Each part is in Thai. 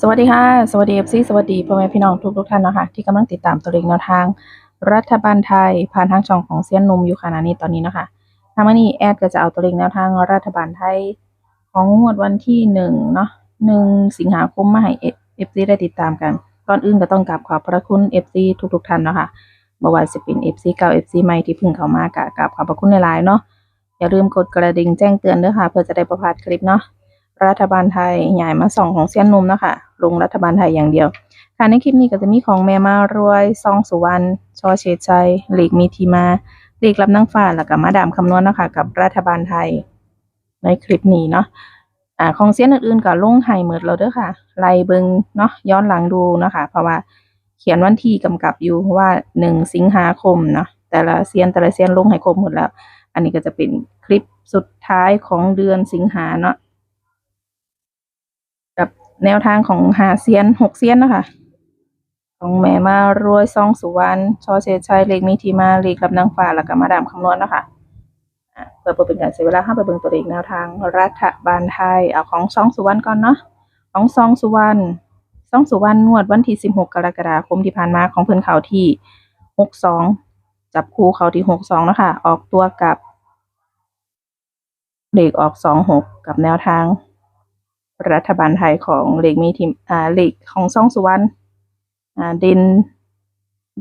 สวัสดีค่ะ สวัสดีเอฟซีสวัสดีพ่อแม่พี่น้องทุกทุกท่านนะคะที่กำลังติดตามตัวเลขแนวทาง รัฐบาลไทยผ่านทางช่องของเซียนนุมอยู่ขณะนี้ตอนนี้นะคะทางวันนี้แอดก็จะเอาตัวเลขแนวทางรัฐบาลไทย ของงวดวันที่หนึ่งเนาะหนึ่งสิงหาคมมาให้เอฟซีได้ติดตามกันก่อนอื่นก็ต้องกราบขอบพระคุณเอฟซีทุกๆท่านเนาะคะบ่ว่าจะเป็นเอฟซีเก่าเอฟซีใหม่ที่เพิ่งเข้ามากะกราบขอบพระคุณในหลายเนาะอย่าลืมกดกระดิ่งแจ้งเตือนด้วยค่ะเพื่อจะได้ประพาดคลิปเนาะ รัฐบาลไทยใหญ่มาสองของเซียนนมนะคะลงรัฐบาลไทยอย่างเดียว ค่ะในคลิปนี้ก็จะมีของแม่มารวยซองสุวรรณชอเชดชัยหลีกมีทีมาหลีกรับนั่งฟ้าแล้วก็มาดามคำนวณนะคะกับรัฐบาลไทย ในคลิปนี้เนาะอ่าของเซียนอื่นๆก็ลงไห้หมดแล้วเด้อค่ะไล่เบิงเนาะย้อนหลังดูนะคะเพราะว่าเขียนวันที่กำกับอยู่ว่าหนึ่งสิงหาคมเนาะแต่ละเซียนแต่ละเซียนลงให้ครบหมดแล้ว อันนี้ก็จะเป็นคลิปสุดท้ายของเดือนสิงหาเนาะ แนวทางของหาเซียนหกเซียนนะคะของแม่มารวยซองสุวรรณชอเชดชัยเลขมีทีมาเลขรับนางฟ้าแล้วก็มาดามคำนวณนะคะเพื่อเป็นการเสียเวลาเข้าไปเบิ่งตัวเลขแนวทางรัฐบาลไทยเอาของซองสุวรรณก่อนเนาะของซองสุวรรณซองสุวรรณงวดวันที่16กกรกฎาคมที่ผ่านมาของเพิ่นเขาที่62จับคู่เขาที่62เนาะคะออกตัวกับเลขออก26กับแนวทาง รัฐบาลไทยของเลขมีทีมอ่าเลขของซ่องสุวรรณอ่าดิน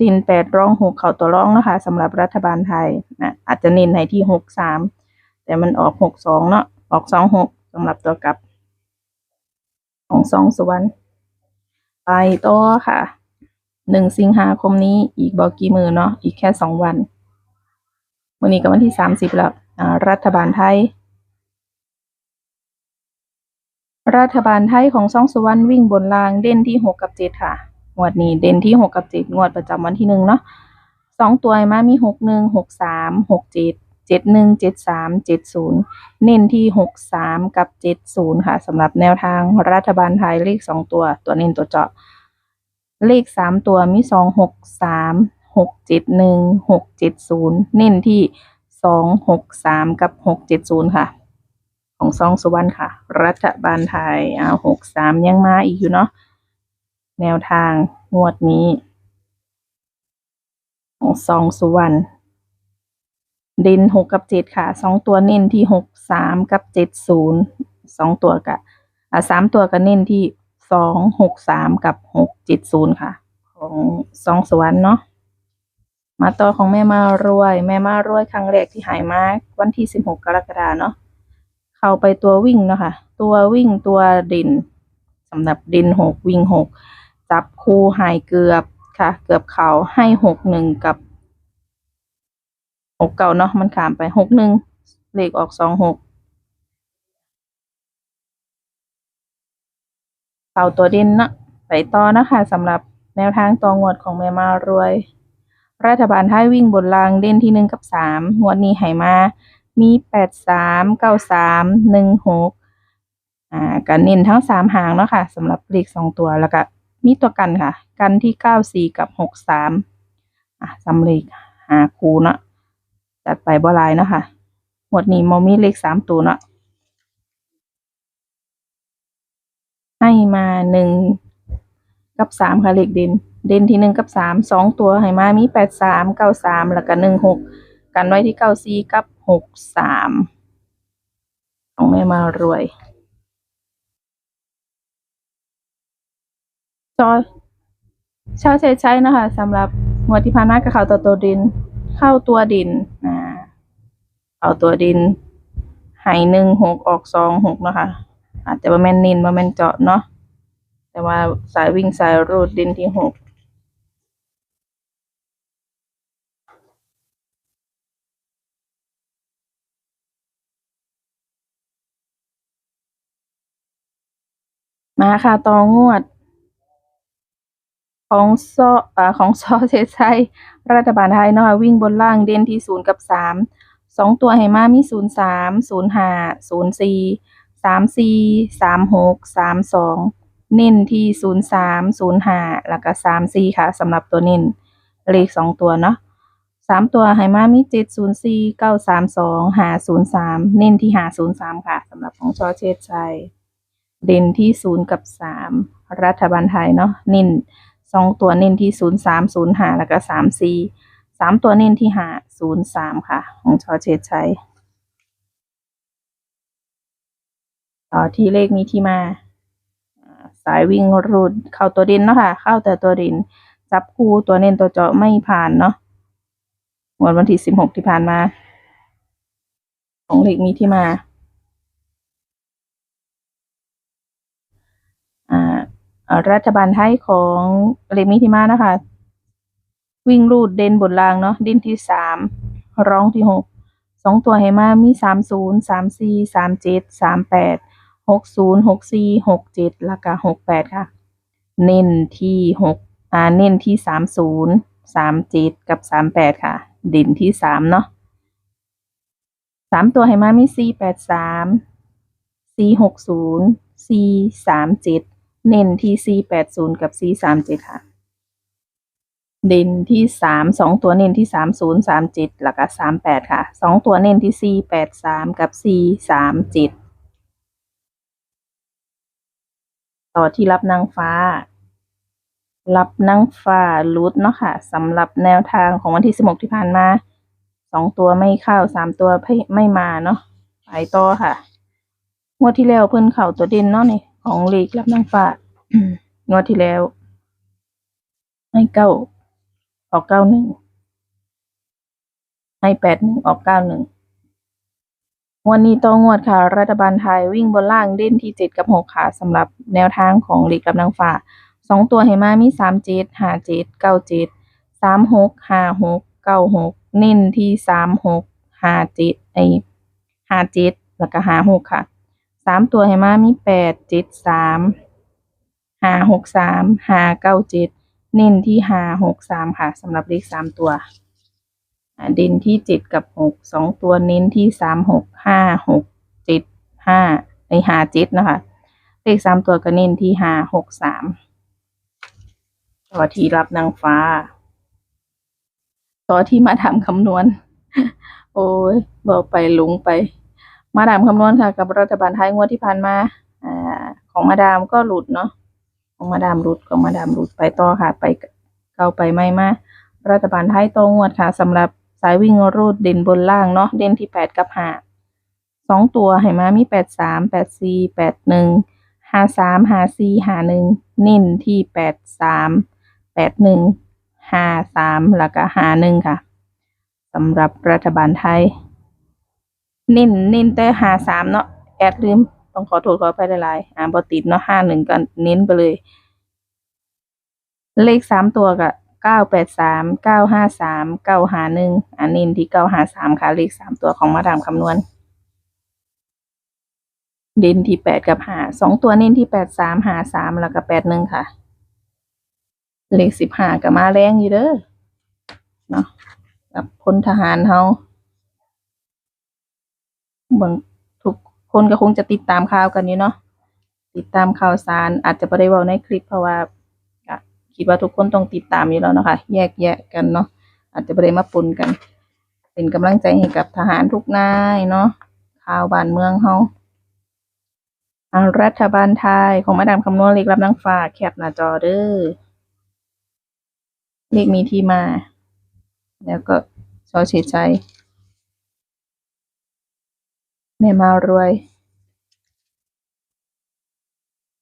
ดินแปดร่องหกเขาตัวร่องนะคะสำหรับรัฐบาลไทยนะอาจจะเน้นในที่หกสามแต่มันออกหกสองเนาะออกสองหกสำหรับตัวกลับ ของซ่องสุวรรณไปต่อค่ะหนึ่งสิงหาคมนี้อีกบอกกี่มือเนาะอีกแค่สองวันวันนี้ก็วันที่สามสิบแล้วอ่ารัฐบาลไทย รัฐบาลไทยของซ่องสุวรรณวิ่งบนรางเด่นที่หกกับเจ็ดค่ะ งวดนี้เด่นที่หกกับเจ็ดงวดประจำวันที่หนึ่งเนาะสองตัวมามีหกหนึ่งหกสามหกเจ็ดเจ็ดหนึ่งเจ็ดสามเจ็ดศูนย์เน้นที่หกสามกับเจ็ดศูนย์ค่ะสำหรับแนวทางรัฐบาลไทยเลขสองตัว ตัวเน้นตัวเจาะ เลขสามตัวมีสองหกสามหกเจ็ดหนึ่งหกเจ็ดศูนย์เน้นที่สองหกสามกับหกเจ็ดศูนย์ค่ะ ของซองสุวรรณค่ะ รัฐบาลไทยอาหกสามยังมาอีกอยู่เนาะแนวทางงวดนี้ ของซองสุวรรณเด่นหกกับเจ็ดค่ะสองตัวเน้นที่หกสามกับเจ็ดศูนย์สองตัวกับอ่าสามตัวก็เน้นที่สองหกสามกับหกเจ็ดศูนย์ค่ะ ของซองสุวรรณเนาะมาต่อของแม่มารวย แม่มารวยครั้งแรกที่หายมาวันที่สิบหกกรกฎาเนาะ เข้าไปตัววิ่งนะคะ ตัววิ่งตัวดินสำหรับดินหกวิ่งหกจับคู่หายเกือบค่ะ เกือบเขาให้หกหนึ่งกับหกเก่าเนาะมันขามไปหกหนึ่งเลขออกสองหกเข่าตัวดินนะไปต่อนะคะสำหรับแนวทางตองวดของแม่มารวย รัฐบาลไทยวิ่งบนรางเด่นที่หนึ่งกับสามงวดนี้ให้มา มีแปดสามเก้าสามหนึ่งหกอ่ากันเน้นทั้งสามหางเนาะค่ะสำหรับเลขสองตัวแล้วก็มีตัวกันค่ะ กันที่เก้าสี่กับหกสามอะสำเลขหาคูเนาะจัดไปบลายเนาะค่ะหมดนี้มมีเลขสามตัวเนาะให้มาหนึ่งกับสามค่ะเลขเด่นเด่นที่หนึ่งกับสามสองตัวให้มามีแปดสามเก้าสามแล้วก็หนึ่งหก กันไว้ที่เก้าสี่กับหกสามของแม่มารวยจอยชาใช้ใช้นะคะสำหรับงวดที่ผ่านมากับเขาตัวตัวดิน เข้าตัวดินอ่าเอาตัวดินหายหนึ่งหกออกสองหกนะคะ อาจจะว่าแม่นนินว่าแม่นเจาะเนาะแต่ว่าสายวิ่งสายรูดดินที่หก มาค่ะตองวด ของซออของซอเซไซรัฐบาลไทยเนาะวิ่งบนล่างเด่นที่ศูนย์กับสามสองตัวให้มามีศูนย์สามศูนย์ห้าศูนย์สี่สามสี่สามหกสามสองเน้นที่ศูนย์สามศูนย์ห้าแล้วก็สามสี่ค่ะสำหรับตัวเน้นเลขสองตัวเนาะสามตัวให้มามีเจ็ดศูนย์สี่เก้าสามสองห้าศูนย์สามเน้นที่ห้าศูนย์สามค่ะสำหรับของชอเชษชัย เด่นที่ศูนย์กับสามรัฐบาลไทยเนาะเน้นสองตัวเน้นที่ศูนย์สามศูนย์ห้าแล้วก็สามสี่สามตัวเน้นที่ห้าศูนย์สามค่ะ ของชอเชดชัยต่อที่เลขมีที่มา สายวิ่งรูดเข้าตัวเด่นเนาะค่ะ เข้าแต่ตัวเด่นจับคู่ตัวเน้นตัวเจาะไม่ผ่านเนาะงวดวันที่สิบหกที่ผ่านมา ของเลขมีที่มา อ่าเอ่อ รัฐบาลไทยของเลมีที่มานะคะ วิ่งรูดเด่นบนรางเนาะด่นที่สามร้องที่หกสองตัวให้มามีสามศูนย์สามสี่สามเจ็ดสามแปดหกศูนย์หกสี่หกเจ็ดแล้วก็หกแปดค่ะ เน้นที่หกอ่าเน้นที่สามศูนย์สามเจ็ดกับสามแปดค่ะ เด่นที่สามเนาะสามตัวให้มามีสี่แปดสามสี่หกศูนย์สี่สามเจ็ด เน้นที่สี่แปดศูนย์กับสี่สามเจ็ดค่ะ เด่นที่สามสองตัวเน้นที่สามศูนย์สามเจ็ดแล้วก็สามแปดค่ะสองตัวเน้นที่สี่แปดสามกับสี่สามเจ็ดต่อที่รับนางฟ้า รับนางฟ้าลุดเนาะค่ะสำหรับแนวทางของวันที่สิบหกที่ผ่านมาสองตัวไม่เข้าสามตัวไม่ไม่มาเนาะไปต่อค่ะงวดที่แล้วเพิ่นเข่าตัวเด่นเนาะนี่ ของเลขรับนางฟ้างวดที่แล้วให้เก้าออกเก้าหนึ่งให้แปดหนึ่งออกเก้าหนึ่งวันนี้ต้องงวดค่ะ รัฐบาลไทยวิ่งบนล่างเด่นที่เจ็ดกับหกค่ะสำหรับแนวทางของหลีกกับนางฟ้าสองตัวให้มามีสามเจ็ดห้าเจ็ดเก้าเจ็ดสามหกห้าหกเก้าหกเน้นที่สามหกห้าเจ็ดไอห้าเจ็ดแล้วก็ห้าหกค่ะ สามตัวให้มามีแปดเจ็ดสามหาหกสามหาเก้าเจ็ดเน้นที่หาหกสามค่ะสำหรับเลขสามตัวเด่นที่เจ็ดกับหกสองตัวเน้นที่สามหกห้าหกเจ็ดห้าในหาเจ็ดนะคะเลขสามตัวก็เน้นที่หาหกสามต่อที่รับนางฟ้า ต่อที่มาทำคำนวณ โอ้ยบอกไปหลงไป มาดามคำนวณค่ะ กับรัฐบาลไทยงวดที่ผ่านมาอ่าของมาดามก็หลุดเนาะของมาดามรุดของมาดามรุดไปต่อค่ะ ไปเก้าไปไม่มารัฐบาลไทยโตงวดค่ะสำหรับสายวิ่งรูดเด่นบนล่างเนาะเด่นที่แปดกับห้าสองตัวให้มามีแปดสามแปดสี่แปดหนึ่งห้าสามห้าสี่ห้าหนึ่งเน้นที่แปดสามแปดหนึ่งห้าสามแล้วก็ห้าหนึ่งค่ะสำหรับรัฐบาลไทย เน้นเน้นแต่ห้าสามเนาะแอดลืมต้องขอโทษขอไปหลายๆอ่าบอติดเนาะห้าหนึ่งก็เน้นไปเลย เลขสามตัวก็เก้าแปดสามเก้าห้าสามเก้าหาหนึ่งอ่าเน้นที่เก้าหาสามค่ะ เลขสามตัวของมาดามคำนวณ เด่นที่แปดกับหาสองตัวเน้นที่แปดสามหาสามแล้วก็แปดหนึ่งค่ะ เลขสิบห้าก็มาแรงอยู่เด้อเนาะกับพลทหารเฮา บางทุกคนก็คงจะติดตามข่าวกันอยู่เนาะติดตามข่าวสารอาจจะไม่ได้เว้าในคลิปเพราะว่าคิดว่าทุกคนต้องติดตามอยู่แล้วนะคะ แยกแยะกันเนาะอาจจะไม่ได้มาปนกัน เป็นกำลังใจให้กับทหารทุกนายเนาะข่าวบ้านเมืองเฮาทารัฐบาลไทยของมาดามคำนวณเลขรับนางฟ้าแคปหน้าจอเด้อเลขมีที่มา แล้วก็ชอเฉดชัย แม่มารวย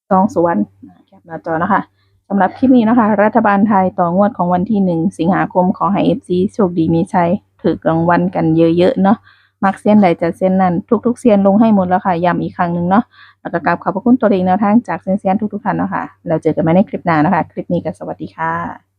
ซองสวรแคปหน้าจอนะคะสำหรับคลิปนี้นะคะ รัฐบาลไทยต่องวดของวันที่หนึ่งสิงหาคมขอให้เอฟซีโชคดีมีชัยถือรางวัลกันเยอะๆเนาะมักเส้นใดจะเส้นนั้นทุกๆเซียนลงให้หมดแล้วค่ะย้ำอีกครั้งหนึ่งเนาะแล้วก็กราบขอบพระคุณตัวเองแนวทางจากเซียนๆทุกๆท่านเนาะค่ะแล้วเจอกันใหม่ในคลิปหน้านะคะ คลิปนี้ก็สวัสดีค่ะ